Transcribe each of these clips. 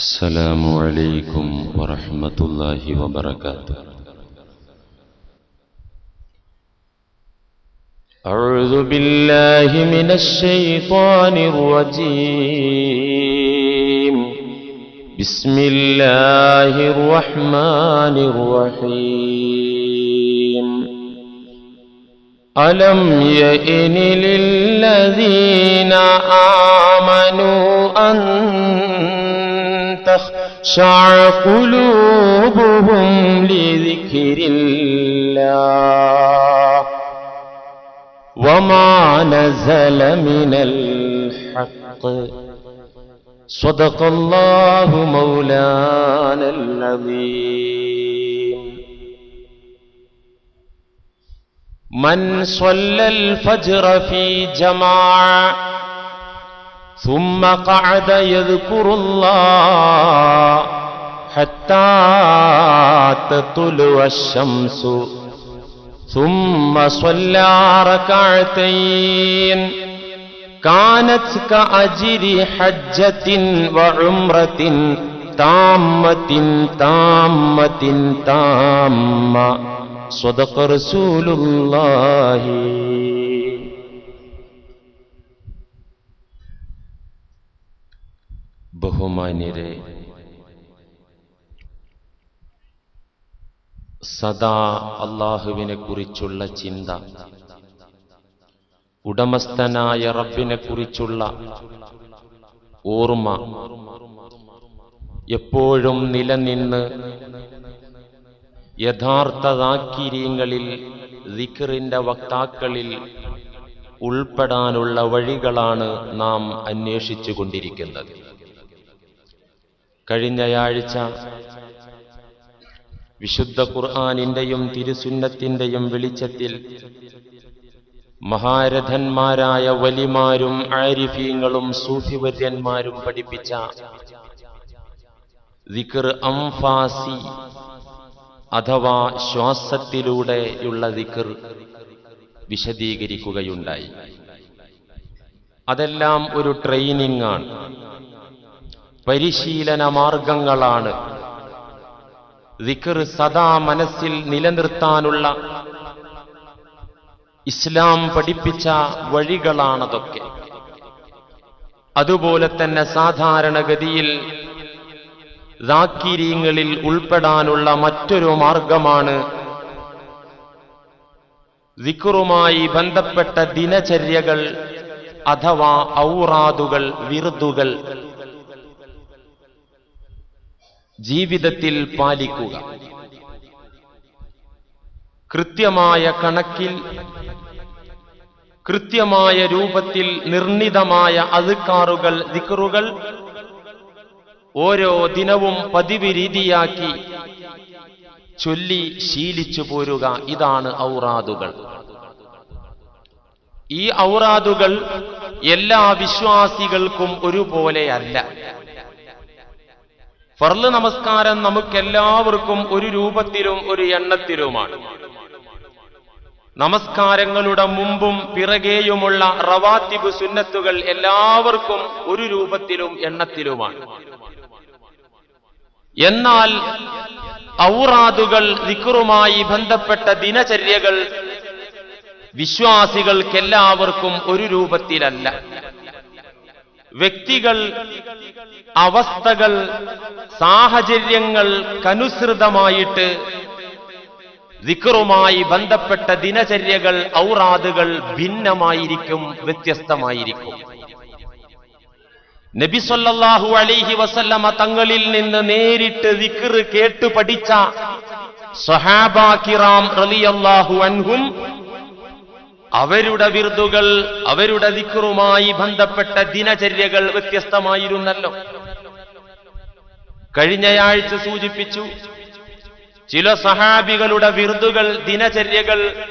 السلام عليكم ورحمة الله وبركاته. أعوذ بالله من الشيطان الرجيم. بسم الله الرحمن الرحيم. ألم يئن للذين آمنوا أن تخشع قلوبهم لذكر الله. وما نزل من الحق. صدق الله مولانا العظيم. من صلى الفجر في جماعة ثم قعد يذكر الله حتى تطلع الشمس. ثم صلى ركعتين. كانت كأجر حجة وعمرة تامة تامة تامة. صدق رسول الله. ബഹുമാന്യരെ സദാ അള്ളാഹുവിനെ കുറിച്ചുള്ള ചിന്ത ഉടമസ്ഥനായ റബ്ബിനെ കുറിച്ചുള്ള ഓർമ്മ എപ്പോഴും നിലനിന്ന് യഥാർത്ഥ താക്കിര്യങ്ങളിൽ ദിഖറിന്റെ വക്താക്കളിൽ ഉൾപ്പെടാനുള്ള വഴികളാണ് നാം അന്വേഷിച്ചു കൊണ്ടിരിക്കുന്നത് കഴിഞ്ഞയാഴ്ച വിശുദ്ധ ഖുർആാനിന്റെയും തിരുസുന്നത്തിന്റെയും വെളിച്ചത്തിൽ മഹാരഥന്മാരായ വലിമാരും ആരിഫീങ്ങളും സൂഫിവര്യന്മാരും പഠിപ്പിച്ച ദിക്കർ അംഫാസി അഥവാ ശ്വാസത്തിലൂടെയുള്ള ദിക്കർ വിശദീകരിക്കുകയുണ്ടായി. അതെല്ലാം ഒരു ട്രെയിനിങ് ആണ് പരിശീലന മാർഗങ്ങളാണ് ദിക്കർ സദാ മനസ്സിൽ നിലനിർത്താനുള്ള ഇസ്ലാം പഠിപ്പിച്ച വഴികളാണതൊക്കെ. അതുപോലെ തന്നെ സാധാരണഗതിയിൽ ദാക്കിരീങ്ങളിൽ ഉൾപ്പെടാനുള്ള മറ്റൊരു മാർഗമാണ് ദിക്കറുമായി ബന്ധപ്പെട്ട ദിനചര്യകൾ അഥവാ ഔറാദുകൾ വിറുതുകൾ ജീവിതത്തിൽ പാലിക്കുക. കൃത്യമായ കണക്കിൽ കൃത്യമായ രൂപത്തിൽ നിർണിതമായ അതുക്കാറുകൾ ദിക്കറുകൾ ഓരോ ദിനവും പതിവ് രീതിയാക്കി ചൊല്ലി ശീലിച്ചു പോരുക. ഇതാണ് ഔറാദുകൾ. ഈ ഔറാദുകൾ എല്ലാ വിശ്വാസികൾക്കും ഒരുപോലെയല്ല ഫർൾ നമസ്കാരം നമുക്കെല്ലാവർക്കും ഒരു രൂപത്തിലും ഒരു എണ്ണത്തിലുമാണ്. നമസ്കാരങ്ങളുടെ മുമ്പും പിറകെയുമുള്ള റവാത്തിബ് സുന്നത്തുകൾ എല്ലാവർക്കും ഒരു രൂപത്തിലും എണ്ണത്തിലുമാണ്. എന്നാൽ ഔറാദുകൾ ദിക്കറുമായി ബന്ധപ്പെട്ട ദിനചര്യകൾ വിശ്വാസികൾക്കെല്ലാവർക്കും ഒരു രൂപത്തിലല്ല. വ്യക്തികൾ അവസ്ഥകൾ സാഹചര്യങ്ങൾ കനുസൃതമായിട്ട് ദിക്കറുമായി ബന്ധപ്പെട്ട ദിനചര്യകൾ ഔറാദുകൾ ഭിന്നമായിരിക്കും വ്യത്യസ്തമായിരിക്കും. നബിസൊല്ലാഹു അലൈഹി വസല്ലമ തങ്ങളിൽ നിന്ന് നേരിട്ട് ദിക്കറ് കേട്ടു പഠിച്ച സൊഹാബാ കിറാം റളിയല്ലാഹു അൻഹും അവരുടെ വിർദുകൾ അവരുടെ ദിക്കറുമായി ബന്ധപ്പെട്ട ദിനചര്യകൾ വ്യത്യസ്തമായിരുന്നല്ലോ. കഴിഞ്ഞയാഴ്ച സൂചിപ്പിച്ചു ചില സഹാബികളുടെ വിർദുകൾ ദിനചര്യകൾ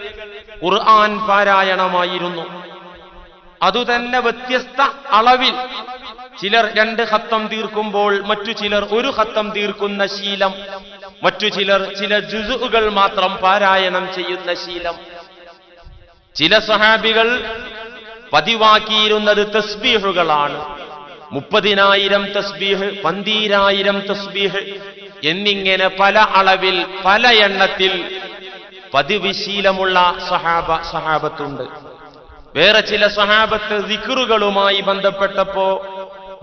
ഖുർആൻ പാരായണമായിരുന്നു. അതുതന്നെ വ്യത്യസ്ത അളവിൽ. ചിലർ രണ്ട് ഹത്തം തീർക്കുമ്പോൾ മറ്റു ചിലർ ഒരു ഹത്തം തീർക്കുന്ന ശീലം. മറ്റു ചിലർ ചില ജുസുകൾ മാത്രം പാരായണം ചെയ്യുന്ന ശീലം. ചില സഹാബികൾ പതിവാക്കിയിരുന്നത് തസ്ബീഹുകളാണ്. മുപ്പതിനായിരം തസ്ബീഹ് പന്തീരായിരം തസ്ബീഹ് എന്നിങ്ങനെ പല അളവിൽ പല എണ്ണത്തിൽ പതിവിശീലമുള്ള സഹാബ സഹാബത്തുണ്ട്. വേറെ ചില സഹാബത്ത് ദിക്റുകളുമായി ബന്ധപ്പെട്ടപ്പോ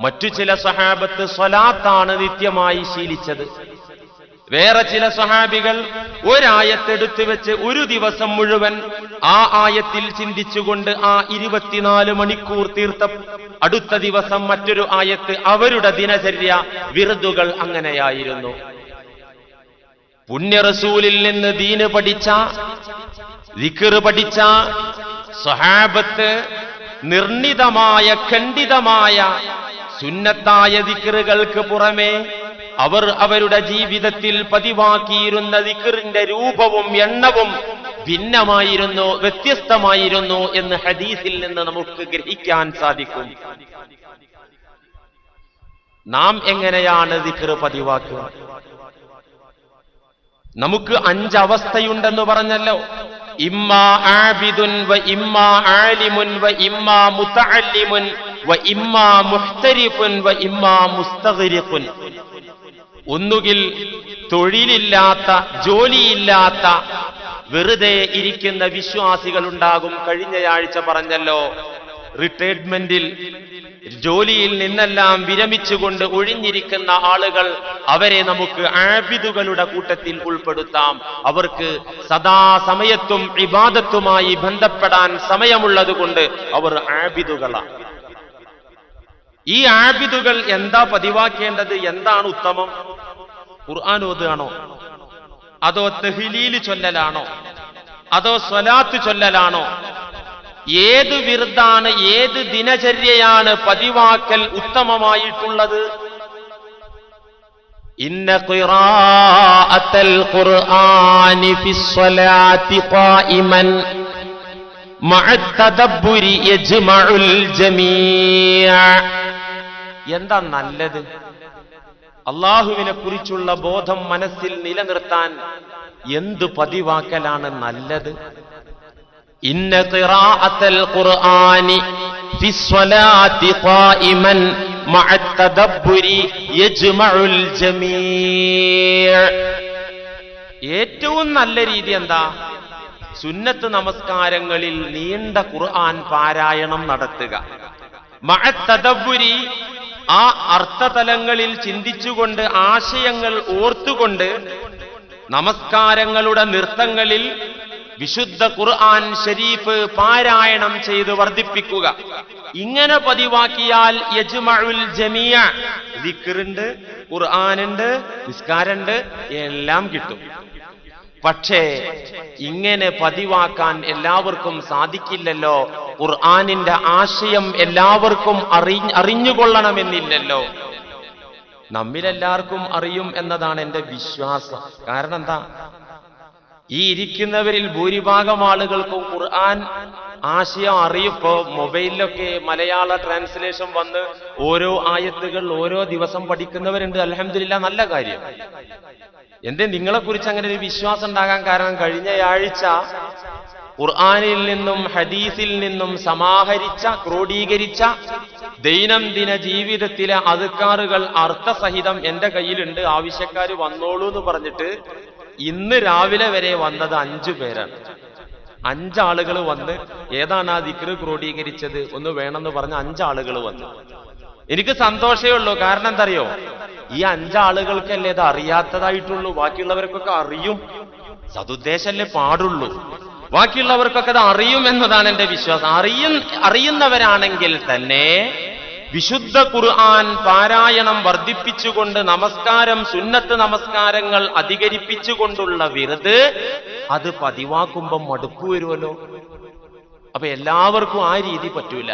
മറ്റു ചില സഹാബത്ത് സ്വലാത്താണ് നിത്യമായി ശീലിച്ചത്. വേറെ ചില സഹാബികൾ ഒരായത്തെടുത്തു വെച്ച് ഒരു ദിവസം മുഴുവൻ ആ ആയത്തിൽ ചിന്തിച്ചുകൊണ്ട് ആ ഇരുപത്തിനാല് മണിക്കൂർ തീർത്ത അടുത്ത ദിവസം മറ്റൊരു ആയത്ത് അവരുടെ ദിനചര്യ വിറുതുകൾ അങ്ങനെയായിരുന്നു. പുണ്യറസൂലിൽ നിന്ന് ദീന് പഠിച്ച ദിക്കറ് പഠിച്ച സ്വഹാബത്ത് നിർണിതമായ ഖണ്ഡിതമായ സുന്നത്തായ ദിക്കറുകൾക്ക് പുറമെ അവർ അവരുടെ ജീവിതത്തിൽ പതിവാക്കിയിരുന്ന ദിക്കറിന്റെ രൂപവും എണ്ണവും ഭിന്നമായിരുന്നു വ്യത്യസ്തമായിരുന്നു എന്ന് ഹദീസിൽ നിന്ന് നമുക്ക് ഗ്രഹിക്കാൻ സാധിക്കും. നാം എങ്ങനെയാണ് ദിക്ർ പതിവാക്കുക? നമുക്ക് അഞ്ചവസ്ഥയുണ്ടെന്ന് പറഞ്ഞല്ലോ. ഇമ്മാ വ ഇമ്മാ ആലിമുൻ വ ഇമ്മാ വ ഇമ്മാ മുഹ്തരിഫുൻ വ ഇമ്മാ ഒന്നുകിൽ തൊഴിലില്ലാത്ത ജോലിയില്ലാത്ത വെറുതെ ഇരിക്കുന്ന വിശ്വാസികൾ ഉണ്ടാകും കഴിഞ്ഞയാഴ്ച പറഞ്ഞല്ലോ റിട്ടയർമെന്റിൽ ജോലിയിൽ നിന്നെല്ലാം വിരമിച്ചുകൊണ്ട് ഒഴിഞ്ഞിരിക്കുന്ന ആളുകൾ അവരെ നമുക്ക് ആബിദുകളുടെ കൂട്ടത്തിൽ ഉൾപ്പെടുത്താം. അവർക്ക് സദാസമയത്തും വിവാദത്തുമായി ബന്ധപ്പെടാൻ സമയമുള്ളത് കൊണ്ട് അവർ ആബിദുകളാണ്. ഈ ആബിദുകൾ എന്താ പതിവാക്കേണ്ടത്? എന്താണ് ഉത്തമം? ഖുർആൻ ഓതുകയാണോ? അതോ തെഹിലീൽ ചൊല്ലലാണോ? അതോ സ്വലാത്ത് ചൊല്ലലാണോ? ഏത് വിരുദ്ധാണ് ഏത് ദിനചര്യയാണ് പതിവാക്കൽ ഉത്തമമായിട്ടുള്ളത്? ഇന്ന ഖുർആനി ഫിസ്സലാത്തി ഖായിമൻ മഅ തദബ്ബുരി ജമീഅ. എന്താ നല്ലത്? അള്ളാഹുവിനെ കുറിച്ചുള്ള ബോധം മനസ്സിൽ നിലനിർത്താൻ എന്ത് പതിവാക്കലാണ് നല്ലത്? ഖുർആനി ഖായിമൻ മഅ തദബ്ബുരി യജ്മഉൽ ഏറ്റവും നല്ല രീതി എന്താ? സുന്നത്ത് നമസ്കാരങ്ങളിൽ നീണ്ട ഖുർആൻ പാരായണം നടത്തുക. മഅ തദബ്ബുരി ആ അർത്ഥതലങ്ങളിൽ ചിന്തിച്ചുകൊണ്ട് ആശയങ്ങൾ ഓർത്തുകൊണ്ട് നമസ്കാരങ്ങളുടെ നൃത്തങ്ങളിൽ വിശുദ്ധ ഖുർആൻ ഷരീഫ് പാരായണം ചെയ്ത് വർദ്ധിപ്പിക്കുക. ഇങ്ങനെ പതിവാക്കിയാൽ യജ്മഉൽ ജമിയ ദിക്കറുണ്ട് ഖുർആനുണ്ട് നിസ്കാരുണ്ട് എല്ലാം കിട്ടും. പക്ഷേ ഇങ്ങനെ പതിവാക്കാൻ എല്ലാവർക്കും സാധിക്കില്ലല്ലോ. ഖുർആാനിന്റെ ആശയം എല്ലാവർക്കും അറി അറിഞ്ഞുകൊള്ളണമെന്നില്ലല്ലോ. നമ്മിലെല്ലാവർക്കും അറിയും എന്നതാണ് എന്റെ വിശ്വാസം. കാരണം എന്താ? ഈ ഇരിക്കുന്നവരിൽ ഭൂരിഭാഗം ആളുകൾക്കും ഖുർആൻ ആശയം അറിയിപ്പോ മൊബൈലിലൊക്കെ മലയാള ട്രാൻസ്ലേഷൻ വന്ന് ഓരോ ആയത്തുകൾ ഓരോ ദിവസം പഠിക്കുന്നവരുണ്ട്. അലഹമില്ല നല്ല കാര്യം. എന്തേ നിങ്ങളെ കുറിച്ച് അങ്ങനെ ഒരു വിശ്വാസം ഉണ്ടാകാൻ കാരണം കഴിഞ്ഞയാഴ്ച ഖുർആാനിൽ നിന്നും ഹദീസിൽ നിന്നും സമാഹരിച്ച ക്രോഡീകരിച്ച ദൈനംദിന ജീവിതത്തിലെ അതുക്കാറുകൾ അർത്ഥസഹിതം എന്റെ കയ്യിലുണ്ട്. ആവശ്യക്കാർ വന്നോളൂ എന്ന് പറഞ്ഞിട്ട് ഇന്ന് രാവിലെ വരെ വന്നത് അഞ്ചു പേരാണ്. അഞ്ചാളുകൾ വന്ന് ഏതാണ് ആ ദിക്റ് ക്രോഡീകരിച്ചത് ഒന്ന് വേണമെന്ന് പറഞ്ഞ അഞ്ചാളുകൾ വന്നു. എനിക്ക് സന്തോഷമേ ഉള്ളൂ. കാരണം എന്തറിയോ? ഈ അഞ്ചാളുകൾക്കല്ലേ ഇത് അറിയാത്തതായിട്ടുള്ളൂ. ബാക്കിയുള്ളവർക്കൊക്കെ അറിയും. സതുദ്ദേശല്ലേ പാടുള്ളൂ. ബാക്കിയുള്ളവർക്കൊക്കെ അത് അറിയും എന്നതാണ് എന്റെ വിശ്വാസം. അറിയും അറിയുന്നവരാണെങ്കിൽ തന്നെ വിശുദ്ധ ഖുർആൻ പാരായണം വർദ്ധിപ്പിച്ചുകൊണ്ട് നമസ്കാരം സുന്നത്ത് നമസ്കാരങ്ങൾ അധികരിപ്പിച്ചുകൊണ്ടുള്ള വിരുത് അത് പതിവാക്കുമ്പം മടുപ്പ് വരുമല്ലോ. അപ്പൊ എല്ലാവർക്കും ആ രീതി പറ്റൂല.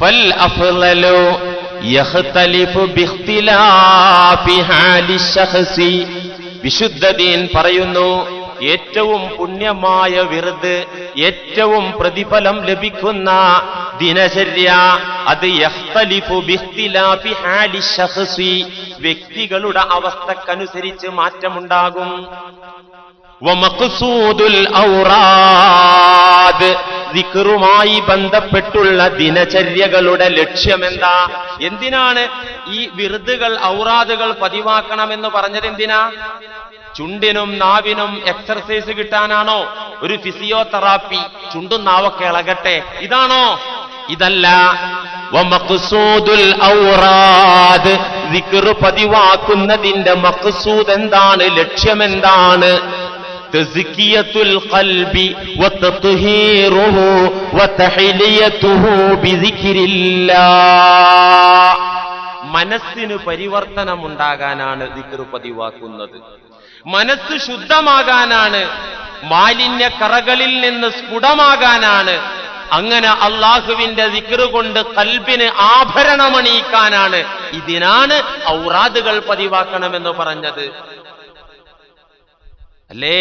ഫൽ അഫ്ലലോ യഹ്തലിഫു ഹാലി വിശുദ്ധ പറയുന്നു ഏറ്റവും പുണ്യമായ വിറുത് ഏറ്റവും പ്രതിഫലം ലഭിക്കുന്ന ദിനചര്യ അത് വ്യക്തികളുടെ അവസ്ഥക്കനുസരിച്ച് മാറ്റമുണ്ടാകും. ുമായി ബന്ധപ്പെട്ടുള്ള ദിനചര്യകളുടെ ലക്ഷ്യമെന്താ? എന്തിനാണ് ഈ വിറുതുകൾ ഔറാദുകൾ പതിവാക്കണമെന്ന് പറഞ്ഞത് എന്തിനാ ചുണ്ടിനും നാവിനും എക്സർസൈസ് കിട്ടാനാണോ ഒരു ഫിസിയോതെറാപ്പി ചുണ്ടും നാവൊക്കെ ഇളകട്ടെ. ഇതാണോ? ഇതല്ല. പതിവാക്കുന്നതിന്റെ മക്സൂദ് എന്താണ്? ലക്ഷ്യമെന്താണ്? മനസ്സിന് പരിവർത്തനമുണ്ടാകാനാണ് ദിക്ർ പതിവാക്കുന്നത്. മനസ്സ് ശുദ്ധമാകാനാണ് മാലിന്യ കറകളിൽ നിന്ന് സ്ഫുടമാകാനാണ് അങ്ങനെ അള്ളാഹുവിന്റെ വിക്രു കൊണ്ട് കൽബിന് ആഭരണമണിയിക്കാനാണ് ഇതിനാണ് ഔറാദുകൾ പതിവാക്കണമെന്ന് പറഞ്ഞത്. അല്ലേ?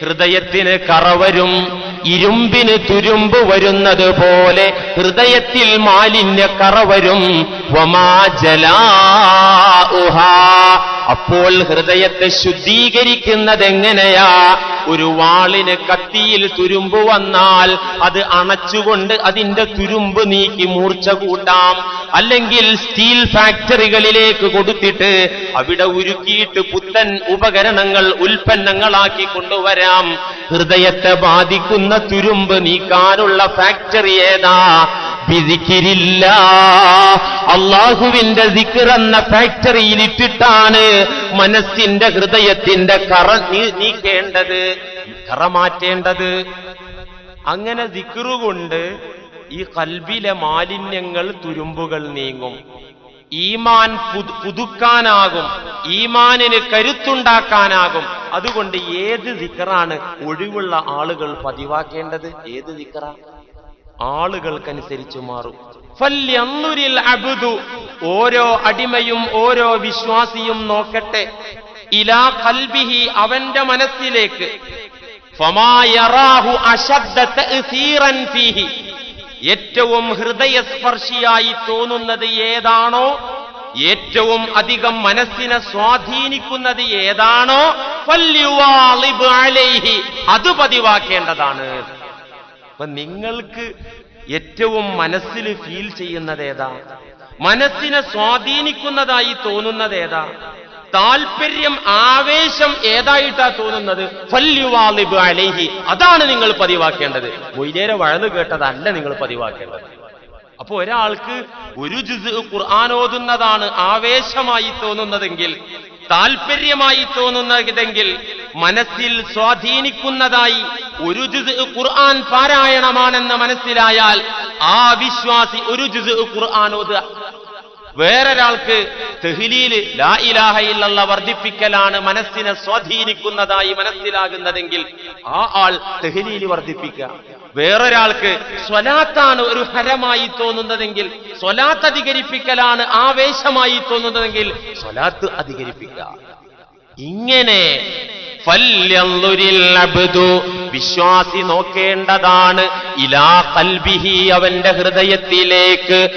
ഹൃദയത്തിന് കറവരും ഇരുമ്പിന് തുരുമ്പ് വരുന്നത് പോലെ ഹൃദയത്തിൽ മാലിന്യ കറവരും അപ്പോൾ ഹൃദയത്തെ ശുദ്ധീകരിക്കുന്നതെങ്ങനെയാ? ഒരു വാളിന് കത്തിയിൽ തുരുമ്പ് വന്നാൽ അത് അണച്ചുകൊണ്ട് അതിന്റെ തുരുമ്പ് നീക്കി മൂർച്ച കൂട്ടാം. അല്ലെങ്കിൽ സ്റ്റീൽ ഫാക്ടറികളിലേക്ക് കൊടുത്തിട്ട് അവിടെ ഉരുക്കിയിട്ട് പുത്തൻ ഉപകരണങ്ങൾ ഉൽപ്പന്നങ്ങളാക്കി കൊണ്ടുവരാം. ഹൃദയത്തെ ബാധിക്കുന്ന തുരുമ്പ് നീക്കാനുള്ള ഫാക്ടറി ഏതാ? വിധിക്കിരില്ല. അള്ളാഹുവിന്റെ ദിക്ർ എന്ന ഫാക്ടറിയിൽ ഇട്ടിട്ടാണ് മനസ്സിന്റെ ഹൃദയത്തിന്റെ കറ നീക്കേണ്ടത് കറ മാറ്റേണ്ടത്. അങ്ങനെ ദിക്കറുകൊണ്ട് ഈ കൽബിലെ മാലിന്യങ്ങൾ തുരുമ്പുകൾ നീങ്ങും. ഈമാൻ പുതു- പുതുക്കാനാകും ഈമാനിന് കരുത്തുണ്ടാക്കാനാകും. അതുകൊണ്ട് ഏത് ദിക്കറാണ് ഒഴിവുള്ള ആളുകൾ പതിവാക്കേണ്ടത്? ഏത് ദിക്കറ ആളുകൾക്കനുസരിച്ച് മാറും. അബുദു ഓരോ അടിമയും ഓരോ വിശ്വാസിയും നോക്കട്ടെ. ഇലാ കൽബിഹി അവന്റെ മനസ്സിലേക്ക്. ഏറ്റവും ഹൃദയസ്പർശിയായി തോന്നുന്നത് ഏതാണോ ഏറ്റവും അധികം മനസ്സിനെ സ്വാധീനിക്കുന്നത് ഏതാണോ അത് പതിവാക്കേണ്ടതാണ്. അപ്പൊ നിങ്ങൾക്ക് ഏറ്റവും മനസ്സിൽ ഫീൽ ചെയ്യുന്നത് ഏതാ? മനസ്സിനെ സ്വാധീനിക്കുന്നതായി തോന്നുന്നത് ഏതാ? താല്പര്യം ആവേശം ഏതായിട്ടാ തോന്നുന്നത്? അതാണ് നിങ്ങൾ പതിവാക്കേണ്ടത്. മൊയ്തേരെ വഴന്നു കേട്ടതല്ല നിങ്ങൾ പതിവാക്കേണ്ടത്. അപ്പൊ ഒരാൾക്ക് ഒരു ജുസ് ഖുർആൻ ഓതുന്നതാണ് ആവേശമായി തോന്നുന്നതെങ്കിൽ താല്പര്യമായി തോന്നുന്നതെങ്കിൽ മനസ്സിൽ സ്വാധീനിക്കുന്നതായി ഒരു ജുസ് ഖുർആൻ പാരായണമാണെന്ന് മനസ്സിലായാൽ ആ വിശ്വാസി ഒരു ജുസ് ഖുർആൻ വേറൊരാൾക്ക് തെഹിലിയിൽ വർദ്ധിപ്പിക്കലാണ് മനസ്സിനെ സ്വാധീനിക്കുന്നതായി മനസ്സിലാകുന്നതെങ്കിൽ ആ ആൾ തെഹിലിയിൽ വർദ്ധിപ്പിക്കുക. വേറൊരാൾക്ക് സ്വലാത്താണ് ഒരു ഹരമായി തോന്നുന്നതെങ്കിൽ സ്വലാത്ത് അധികരിപ്പിക്കലാണ് ആവേശമായി തോന്നുന്നതെങ്കിൽ സ്വലാത്ത് അധികരിപ്പിക്കുക. ഇങ്ങനെ വിശ്വാസി നോക്കേണ്ടതാണ്. ഇലാ കൽബിഹി അവന്റെ ഹൃദയത്തിലേക്ക്.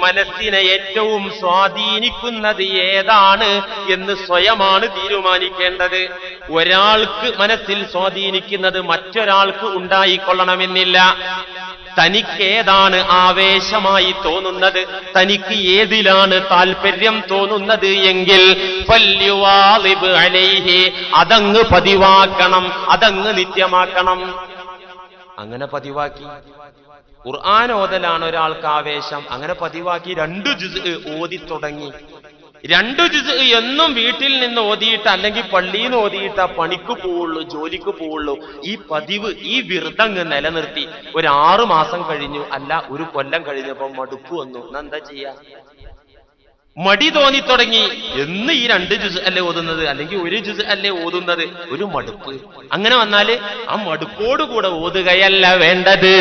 മനസ്സിനെ ഏറ്റവും സ്വാധീനിക്കുന്നത് ഏതാണ് എന്ന് സ്വയമാണ് തീരുമാനിക്കേണ്ടത്. ഒരാൾക്ക് മനസ്സിൽ സ്വാധീനിക്കുന്നത് മറ്റൊരാൾക്ക് ഉണ്ടായിക്കൊള്ളണമെന്നില്ല. തനിക്ക് ഏതാണ് ആവേശമായി തോന്നുന്നത്? തനിക്ക് ഏതിലാണ് താല്പര്യം തോന്നുന്നത് എങ്കിൽ അതങ്ങ് പതിവാക്കണം അതങ്ങ് നിത്യമാക്കണം. അങ്ങനെ പതിവാക്കി. ഖുർആൻ ഓതലാണ് ഒരാൾക്ക് ആവേശം. അങ്ങനെ പതിവാക്കി രണ്ട് ഓതി തുടങ്ങി രണ്ടു ജുസ് എന്നും വീട്ടിൽ നിന്ന് ഓതിയിട്ട് അല്ലെങ്കിൽ പള്ളിയിൽ നിന്ന് ഓതിയിട്ട് പണിക്ക് പോവുള്ളൂ ജോലിക്ക് പോവുള്ളൂ. ഈ പതിവ് ഈ വിർദ്ധങ്ങ് നിലനിർത്തി. ഒരു ആറു മാസം കഴിഞ്ഞു. അല്ല ഒരു കൊല്ലം കഴിഞ്ഞപ്പോ മടുപ്പ് വന്നു. എന്നാ എന്താ ചെയ്യാ? മടി തോന്നി തുടങ്ങി. എന്ന് ഈ രണ്ട് ജുസ് അല്ലേ ഓതുന്നത്? അല്ലെങ്കിൽ ഒരു ജുസ് അല്ലേ ഓതുന്നത്? ഒരു മടുപ്പ്. അങ്ങനെ വന്നാൽ ആ മടുപ്പോടുകൂടെ ഓതുകയല്ല വേണ്ടത്.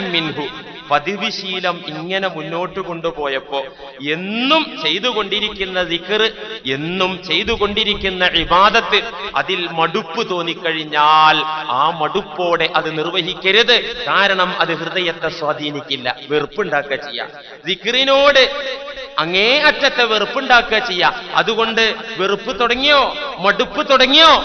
മിൻഹു പതിവ് ശീലം ഇങ്ങനെ മുന്നോട്ട് കൊണ്ടുപോയപ്പോ എന്നും ചെയ്തുകൊണ്ടിരിക്കുന്ന ദിക്കർ എന്നും ചെയ്തുകൊണ്ടിരിക്കുന്ന ഇബാദത്ത് അതിൽ മടുപ്പ് തോന്നിക്കഴിഞ്ഞാൽ ആ മടുപ്പോടെ അത് നിർവഹിക്കരുത്. കാരണം അത് ഹൃദയത്തെ സ്വാധീനിക്കില്ല. വെറുപ്പുണ്ടാക്കുക ചെയ്യാം. ദിക്കറിനോട് അങ്ങേ അറ്റത്തെ വെറുപ്പുണ്ടാക്കുക ചെയ്യാ. അതുകൊണ്ട് വെറുപ്പ് തുടങ്ങിയോ? മടുപ്പ് തുടങ്ങിയോ?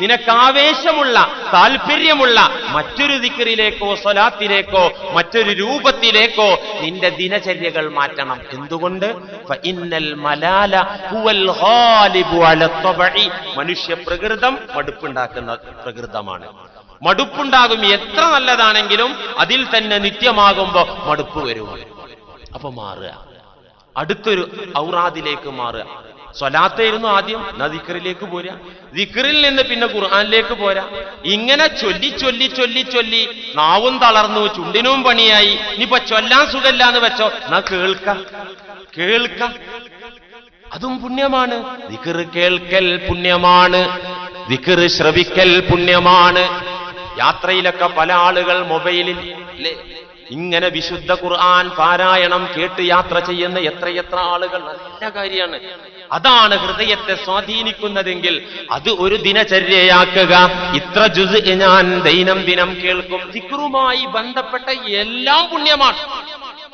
നിനക്ക് ആവേശമുള്ള താല്പര്യമുള്ള മറ്റൊരു ദിക്കറിലേക്കോ സ്വലാത്തിലേക്കോ മറ്റൊരു രൂപത്തിലേക്കോ നിന്റെ ദിനചര്യകൾ മാറ്റണം. എന്തുകൊണ്ട്. മനുഷ്യ പ്രകൃതം മടുപ്പുണ്ടാക്കുന്ന പ്രകൃതമാണ്. മടുപ്പുണ്ടാകും എത്ര നല്ലതാണെങ്കിലും അതിൽ തന്നെ നിത്യമാകുമ്പോ മടുപ്പ് വരും. അപ്പൊ മാറുക. അടുത്തൊരു ഔറാദിലേക്ക് മാറുക. സ്വലാത്തായിരുന്നു ആദ്യം. എന്നാ ദിക്കറിലേക്ക് പോരാ ദിക്കറിൽ നിന്ന് പിന്നെ ഖുർആാനിലേക്ക് പോരാ. ഇങ്ങനെ ചൊല്ലി ചൊല്ലി ചൊല്ലി ചൊല്ലി നാവും തളർന്നു ചുണ്ടിനും പണിയായി. ഇനിയിപ്പോ ചൊല്ലാൻ സുഖല്ല എന്ന് വെച്ചോ. എന്നാ കേൾക്ക. കേൾക്ക. അതും പുണ്യമാണ്. ദിക്കറ് കേൾക്കൽ പുണ്യമാണ്. ദിക്കറ് ശ്രവിക്കൽ പുണ്യമാണ്. യാത്രയിലൊക്കെ പല ആളുകൾ മൊബൈലിൽ? ഇങ്ങനെ വിശുദ്ധ ഖുർആൻ പാരായണം കേട്ട് യാത്ര ചെയ്യുന്ന എത്രയെത്ര ആളുകൾ നല്ല കാര്യമാണ്. അതാണ് ഹൃദയത്തെ സ്വാധീനിക്കുന്നതെങ്കിൽ അത് ഒരു ദിനചര്യയാക്കുക. ഇത്ര ജുസ് ഞാൻ ദൈനംദിനം കേൾക്കും. ദിക്റുമായി ബന്ധപ്പെട്ട എല്ലാം പുണ്യമാണ്.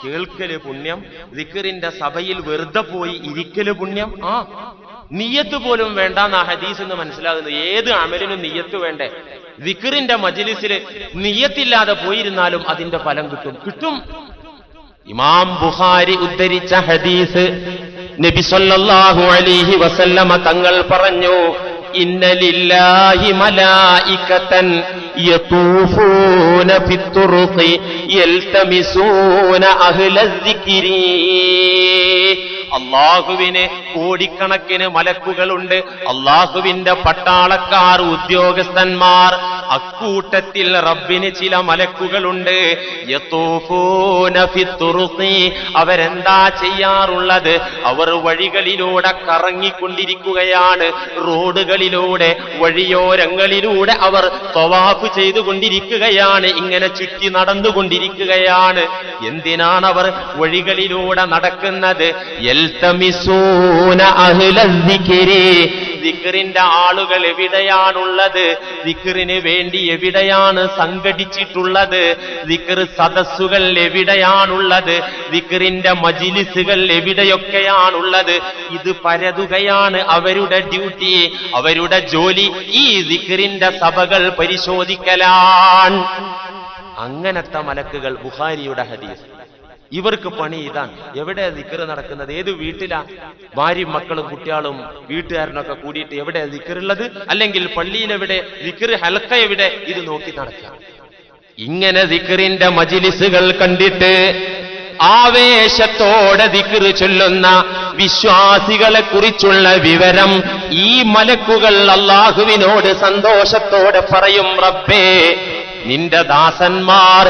കേൾക്കൽ പുണ്യം ദിക്കറിന്റെ സഭയിൽ വെറുതെ പോയി ഇരിക്കൽ പുണ്യം ആ. നിയ്യത്ത് പോലും വേണ്ട എന്നാ ഹദീസ് എന്ന് മനസ്സിലാകുന്നത്. ഏത് അമലിനും നീയത്ത് വേണ്ടേ? വിക്രിന്റെ മജിലിസിൽ നീയത്തില്ലാതെ പോയിരുന്നാലും അതിന്റെ ഫലം കിട്ടും. കിട്ടും. ഇമാം ബുഹാരി ഉദ്ധരിച്ച ഹദീസ് നബി സല്ലല്ലാഹു അലൈഹി വസല്ലമ തങ്ങൾ പറഞ്ഞു ഇന്നലില്ലാഹി മലായികതൻ യൽതമിസൂന അള്ളാഹുവിന് കോടിക്കണക്കിന് മലക്കുകളുണ്ട്. അള്ളാഹുവിന്റെ പട്ടാളക്കാർ ഉദ്യോഗസ്ഥന്മാർ അക്കൂട്ടത്തിൽ റബ്ബിന് ചില മലക്കുകളുണ്ട്. അവരെന്താ ചെയ്യാറുള്ളത്? അവർ വഴികളിലൂടെ കറങ്ങിക്കൊണ്ടിരിക്കുകയാണ്. റോഡുകളിലൂടെ വഴിയോരങ്ങളിലൂടെ അവർ തൊവാഫ് ചെയ്തുകൊണ്ടിരിക്കുകയാണ്. ഇങ്ങനെ ചുറ്റി നടന്നുകൊണ്ടിരിക്കുകയാണ്. എന്തിനാണ് അവർ വഴികളിലൂടെ നടക്കുന്നത്. ദിക്റിന്റെ ആളുകൾ എവിടെയാണുള്ളത്? ദിക്കറിന് വേണ്ടി എവിടെയാണ് സംഘടിച്ചിട്ടുള്ളത്? ദിക്കർ സദസ്സുകൾ എവിടെയാണുള്ളത്? ദിക്കറിന്റെ മജിലിസുകൾ എവിടെയൊക്കെയാണുള്ളത്? ഇത് പരതുകയാണ് അവരുടെ ഡ്യൂട്ടി അവരുടെ ജോലി. ഈ ദിക്കറിന്റെ സഭകൾ പരിശോധിക്കലാണ് അങ്ങനത്തെ മലക്കുകൾ ബുഹാരിയുടെ ഹദീസ്. ഇവർക്ക് പണി ഇതാണ്. എവിടെ ദിക്കറ് നടക്കുന്നത്? ഏത് വീട്ടിലാ? ഭാര്യയും മക്കളും കുട്ടികളും വീട്ടുകാരനൊക്കെ കൂടിയിട്ട് എവിടെ ദിക്കറുള്ളത് അല്ലെങ്കിൽ പള്ളിയിലെവിടെ ദിക്കറ് ഹൽക്ക എവിടെ ഇത് നോക്കി നടക്കുക. ഇങ്ങനെ ദിക്കറിന്റെ മജിലിസുകൾ കണ്ടിട്ട് ആവേശത്തോടെ ദിക്കറ് ചൊല്ലുന്ന വിശ്വാസികളെ കുറിച്ചുള്ള വിവരം ഈ മലക്കുകൾ അള്ളാഹുവിനോട് സന്തോഷത്തോടെ പറയും റബ്ബേ നിന്റെ ദാസന്മാർ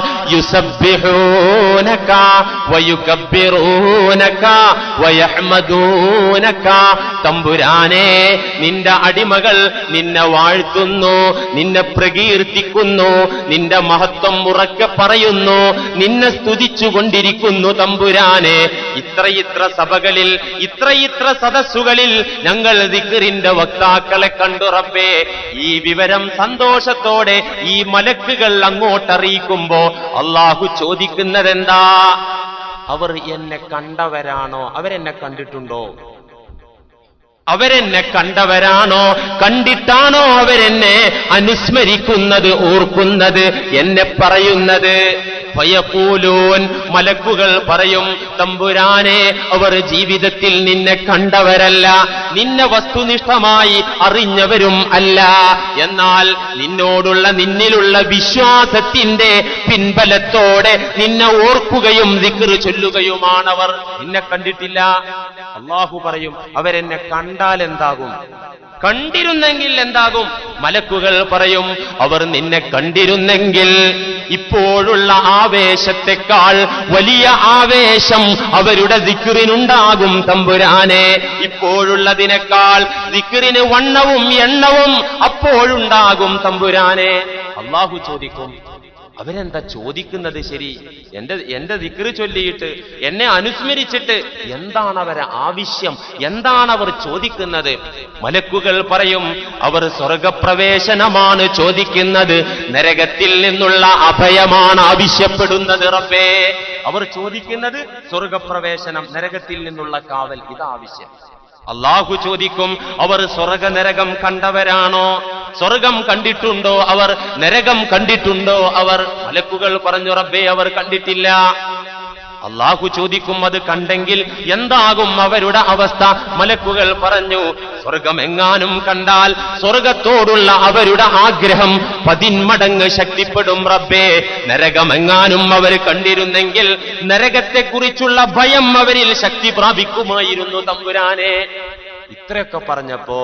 തമ്പുരാനെ നിന്റെ അടിമകൾ നിന്നെ വാഴ്ത്തുന്നു നിന്നെ പ്രകീർത്തിക്കുന്നു നിന്റെ മഹത്വം ഉറക്കെ പറയുന്നു നിന്നെ സ്തുതിച്ചുകൊണ്ടിരിക്കുന്നു തമ്പുരാനെ. ഇത്രയിത്ര സഭകളിൽ ഇത്രയിത്ര സദസ്സുകളിൽ ഞങ്ങൾ ദിക്റിന്റെ വക്താക്കളെ കണ്ടു റബ്ബേ. ഈ വിവരം സന്തോഷത്തോടെ ഈ മലക്കുകൾ അങ്ങോട്ടറിയിക്കുമ്പോ അള്ളാഹു ചോദിക്കുന്നതെന്താ? അവർ എന്നെ കണ്ടവരാണോ? അവരെന്നെ കണ്ടിട്ടുണ്ടോ? അവരെന്നെ കണ്ടവരാണോ? കണ്ടിട്ടാണോ അവരെന്നെ അനുസ്മരിക്കുന്നത് ഓർക്കുന്നത് എന്നെ പറയുന്നത്? ഭയപൂലൂൻ മലക്കുകൾ പറയും തമ്പുരാനെ അവർ ജീവിതത്തിൽ നിന്നെ കണ്ടവരല്ല. നിന്നെ വസ്തുനിഷ്ഠമായി അറിഞ്ഞവരും അല്ല. എന്നാൽ നിന്നോടുള്ള നിന്നിലുള്ള വിശ്വാസത്തിന്റെ പിൻബലത്തോടെ നിന്നെ ഓർക്കുകയും ദിക്കറ് ചൊല്ലുകയുമാണവർ. നിന്നെ കണ്ടിട്ടില്ല. അള്ളാഹു പറയും അവരെന്നെ കണ്ടാൽ എന്താകും കണ്ടിരുന്നെങ്കിൽ എന്താകും? മലക്കുകൾ പറയും അവർ നിന്നെ കണ്ടിരുന്നെങ്കിൽ ഇപ്പോഴുള്ള ആവേശത്തെക്കാൾ വലിയ ആവേശം അവരുടെ ദിക്റിനുണ്ടാകും തമ്പുരാനെ. ഇപ്പോഴുള്ളതിനേക്കാൾ ദിക്റിന് വണ്ണവും എണ്ണവും അപ്പോഴുണ്ടാകും തമ്പുരാനെ. അള്ളാഹു ചോദിക്കും അവരെന്താ ചോദിക്കുന്നത് ശരി? എന്റെ എന്റെ ദിക്റ് ചൊല്ലിയിട്ട് എന്നെ അനുസ്മരിച്ചിട്ട് എന്താണ് അവരെ ആവശ്യം? എന്താണ് അവർ ചോദിക്കുന്നത്? മലക്കുകൾ പറയും അവർ സ്വർഗപ്രവേശനമാണ് ചോദിക്കുന്നത്. നരകത്തിൽ നിന്നുള്ള അഭയമാണ് ആവശ്യപ്പെടുന്നത് അവർ ചോദിക്കുന്നത് സ്വർഗപ്രവേശനം നരകത്തിൽ നിന്നുള്ള കാവൽ. ഇതാവശ്യം അള്ളാഹു ചോദിക്കും അവർ സ്വർഗ നരകം കണ്ടവരാണോ? സ്വർഗം കണ്ടിട്ടുണ്ടോ അവർ? നരകം കണ്ടിട്ടുണ്ടോ അവർ? മലക്കുകൾ പറഞ്ഞു റബ്ബേ അവർ കണ്ടിട്ടില്ല. അള്ളാഹു ചോദിക്കും അത് കണ്ടെങ്കിൽ എന്താകും അവരുടെ അവസ്ഥ? മലക്കുകൾ പറഞ്ഞു സ്വർഗമെങ്ങാനും കണ്ടാൽ സ്വർഗത്തോടുള്ള അവരുടെ ആഗ്രഹം പതിന്മടങ്ങ് ശക്തിപ്പെടും റബ്ബേ. നരകമെങ്ങാനും അവർ കണ്ടിരുന്നെങ്കിൽ നരകത്തെക്കുറിച്ചുള്ള ഭയം അവരിൽ ശക്തി പ്രാപിക്കുമായിരുന്നു തമ്പുരാനെ. ഇത്രയൊക്കെ പറഞ്ഞപ്പോ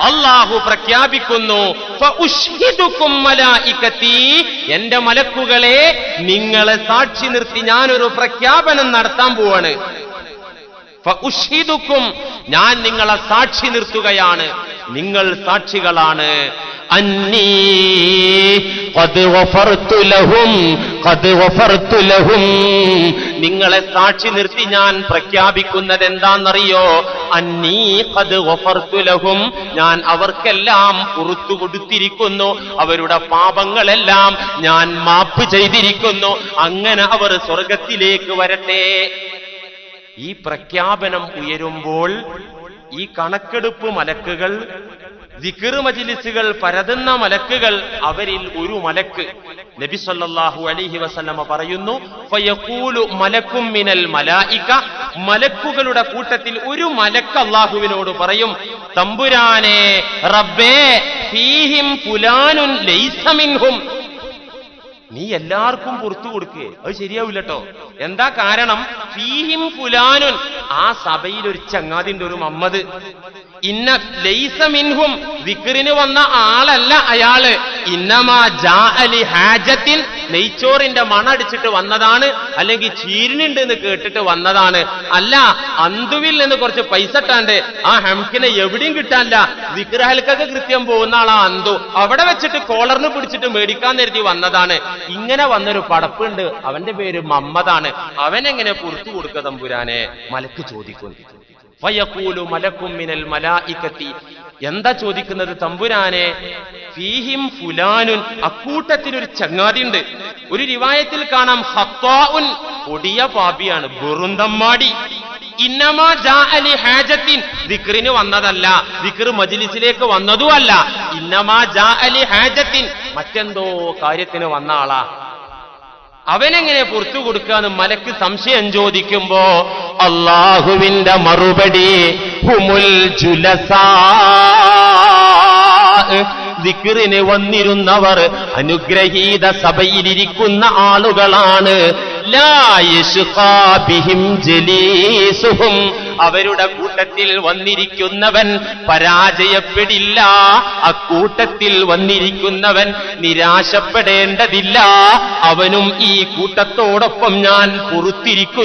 അല്ലാഹു പ്രഖ്യാപിക്കുന്നു എന്റെ മലക്കുകളെ നിങ്ങളെ സാക്ഷി നിർത്തി ഞാനൊരു പ്രഖ്യാപനം നടത്താൻ പോവാണ്. ഞാൻ നിങ്ങളെ സാക്ഷി നിർത്തുകയാണ്. നിങ്ങൾ സാക്ഷികളാണ്. അന്നീ. നിങ്ങളെ സാക്ഷി നിർത്തി ഞാൻ പ്രഖ്യാപിക്കുന്നത് എന്താണെന്നറിയോ? അന്നീ കത് ഒഫർത്തുലഹും ലഹും ഞാൻ അവർക്കെല്ലാം പുറത്തു കൊടുത്തിരിക്കുന്നു. അവരുടെ പാപങ്ങളെല്ലാം ഞാൻ മാപ്പ് ചെയ്തിരിക്കുന്നു. അങ്ങനെ അവർ സ്വർഗത്തിലേക്ക് വരട്ടെ. ഈ പ്രഖ്യാപനം ഉയരുമ്പോൾ ഈ കണക്കെടുപ്പ് മലക്കുകൾ ദിക്ർ മജിലിസുകൾ പരതുന്ന മലക്കുകൾ അവരിൽ ഒരു മലക്ക്. നബി സല്ലാഹു അലൈഹി വസല്ലമ പറയുന്നു മലക്കും മിനൽ മലായിക. മലക്കുകളുടെ കൂട്ടത്തിൽ ഒരു മലക്ക് അള്ളാഹുവിനോട് പറയും തമ്പുരാനെ റബ്ബേ ഫീഹിം മിൻഹും. നീ എല്ലാവർക്കും പുറത്തു കൊടുക്കുക അത് ശരിയാവില്ല കേട്ടോ എന്താ കാരണം? ഫീഹിം ഫുലാനുൻ. ആ സഭയിൽ ഒരു ചങ്ങാതിന്റെ ഒരു മമ്മദ്. ഇന്ന ലൈസ മിൻഹും വന്ന ആളല്ല അയാൾ. ഇന്നമാ ജാ അലി ഹാജത്തിൻ നെയ്ച്ചോറിന്റെ മണടിച്ചിട്ട് വന്നതാണ് അല്ലെങ്കിൽ ചീരിനുണ്ട് എന്ന് കേട്ടിട്ട് വന്നതാണ്. അല്ല അന്തുവിൽ നിന്ന് കുറച്ച് പൈസ ഇട്ടാണ്ട് ആ ഹംക്കിനെ എവിടെയും കിട്ടാനില്ല. വിഗ്രഹൽക്കൊക്കെ കൃത്യം പോകുന്ന ആളാ അന്തു. അവിടെ വെച്ചിട്ട് കോളറിന് പിടിച്ചിട്ട് മേടിക്കാൻ നിരത്തി വന്നതാണ്. ഇങ്ങനെ വന്നൊരു പടപ്പുണ്ട്. അവന്റെ പേര് മമ്മദാണ്. അവനെങ്ങനെ പുറത്തു കൊടുക്കുക തമ്പുരാനെ? മലക്ക് ചോദിക്കുന്നു. മലക്കും മിനൽ മലായികത്തി എന്താ ചോദിക്കുന്നത്? തമ്പുരാനെ ഫീഹിം ഫുലാനുൻ അക്കൂട്ടത്തിൽ ഒരു ചങ്ങാതിയുണ്ട്. ഒരു രിവായത്തിൽ കാണാം ഹത്വാഉൻ കൊടിയ പാപിയാണ് ബെറുന്തമ്മാടി. ദിക്റിന് വന്നതല്ല ദിക്ർ മജ്ലിസിലേക്ക് വന്നതുമല്ല. ഇന്നമാ ജാ അലി ഹാജത്തിൻ മറ്റെന്തോ കാര്യത്തിന് വന്ന ആളാ. അവനെങ്ങനെ പുറത്തു കൊടുക്കാന്ന് മലക്ക് സംശയം ചോദിക്കുമ്പോ അള്ളാഹുവിന്റെ മറുപടി ഹുമുൽ ജുലസാ. ദിക്റിന് വന്നിരുന്നവർ അനുഗ്രഹീത സഭയിലിരിക്കുന്ന ആളുകളാണ്. അവരുടെ കൂട്ടത്തിൽ വന്നിരിക്കുന്നവൻ പരാജയപ്പെടില്ല. അക്കൂട്ടത്തിൽ വന്നിരിക്കുന്നവൻ നിരാശപ്പെടേണ്ടതില്ല. അവനും ഈ കൂട്ടത്തോടൊപ്പം ഞാൻ പുറത്തിരിക്കുന്നു.